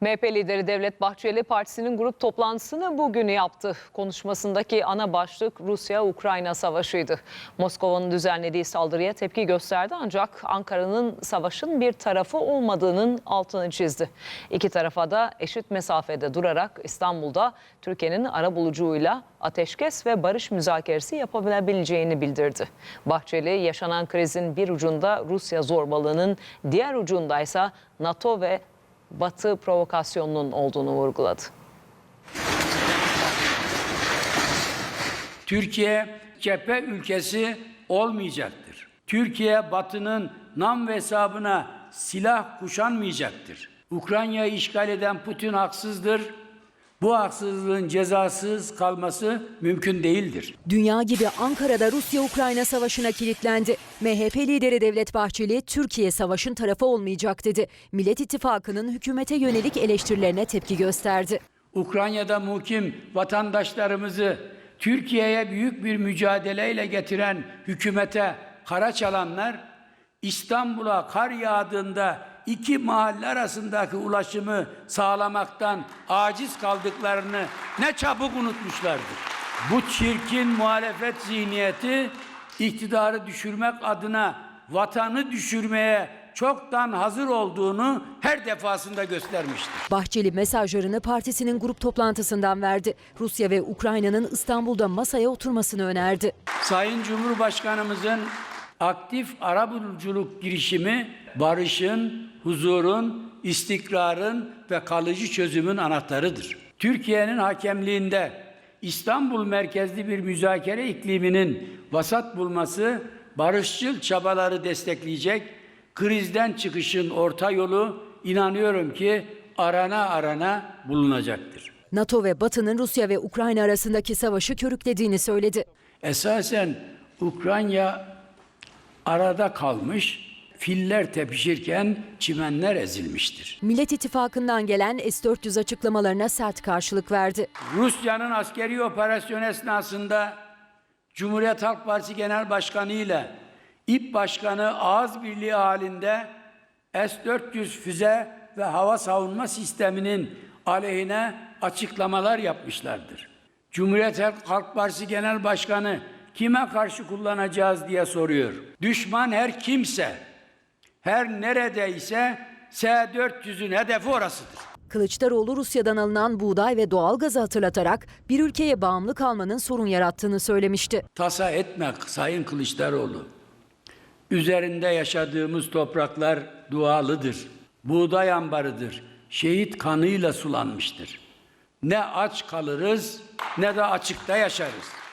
MHP lideri Devlet Bahçeli partisinin grup toplantısını bugün yaptı. Konuşmasındaki ana başlık Rusya-Ukrayna savaşıydı. Moskova'nın düzenlediği saldırıya tepki gösterdi ancak Ankara'nın savaşın bir tarafı olmadığının altını çizdi. İki tarafa da eşit mesafede durarak İstanbul'da Türkiye'nin arabuluculuğuyla ateşkes ve barış müzakeresi yapabileceğini bildirdi. Bahçeli yaşanan krizin bir ucunda Rusya zorbalığının diğer ucundaysa NATO ve Batı provokasyonunun olduğunu vurguladı. Türkiye cephe ülkesi olmayacaktır. Türkiye Batı'nın nam ve hesabına silah kuşanmayacaktır. Ukrayna'yı işgal eden Putin haksızdır. Bu haksızlığın cezasız kalması mümkün değildir. Dünya gibi Ankara'da Rusya-Ukrayna savaşına kilitlendi. MHP lideri Devlet Bahçeli, Türkiye savaşın tarafı olmayacak dedi. Millet İttifakı'nın hükümete yönelik eleştirilerine tepki gösterdi. Ukrayna'da mukim vatandaşlarımızı Türkiye'ye büyük bir mücadeleyle getiren hükümete kara çalanlar İstanbul'a kar yağdığında iki mahalle arasındaki ulaşımı sağlamaktan aciz kaldıklarını ne çabuk unutmuşlardır. Bu çirkin muhalefet zihniyeti iktidarı düşürmek adına vatanı düşürmeye çoktan hazır olduğunu her defasında göstermiştir. Bahçeli mesajlarını partisinin grup toplantısından verdi. Rusya ve Ukrayna'nın İstanbul'da masaya oturmasını önerdi. Sayın Cumhurbaşkanımızın aktif arabuluculuk girişimi barışın, huzurun, istikrarın ve kalıcı çözümün anahtarıdır. Türkiye'nin hakemliğinde İstanbul merkezli bir müzakere ikliminin vasat bulması barışçıl çabaları destekleyecek, krizden çıkışın orta yolu inanıyorum ki arana arana bulunacaktır. NATO ve Batı'nın Rusya ve Ukrayna arasındaki savaşı körüklediğini söyledi. Esasen Ukrayna arada kalmış, filler tepişirken çimenler ezilmiştir. Millet İttifakı'ndan gelen S-400 açıklamalarına sert karşılık verdi. Rusya'nın askeri operasyon esnasında Cumhuriyet Halk Partisi Genel Başkanı ile İP Başkanı ağız birliği halinde S-400 füze ve hava savunma sisteminin aleyhine açıklamalar yapmışlardır. Cumhuriyet Halk Partisi Genel Başkanı kime karşı kullanacağız diye soruyor. Düşman her kimse, her neredeyse S-400'ün hedefi orasıdır. Kılıçdaroğlu Rusya'dan alınan buğday ve doğalgazı hatırlatarak bir ülkeye bağımlı kalmanın sorun yarattığını söylemişti. Tasa etme Sayın Kılıçdaroğlu. Üzerinde yaşadığımız topraklar dualıdır. Buğday ambarıdır. Şehit kanıyla sulanmıştır. Ne aç kalırız ne de açıkta yaşarız.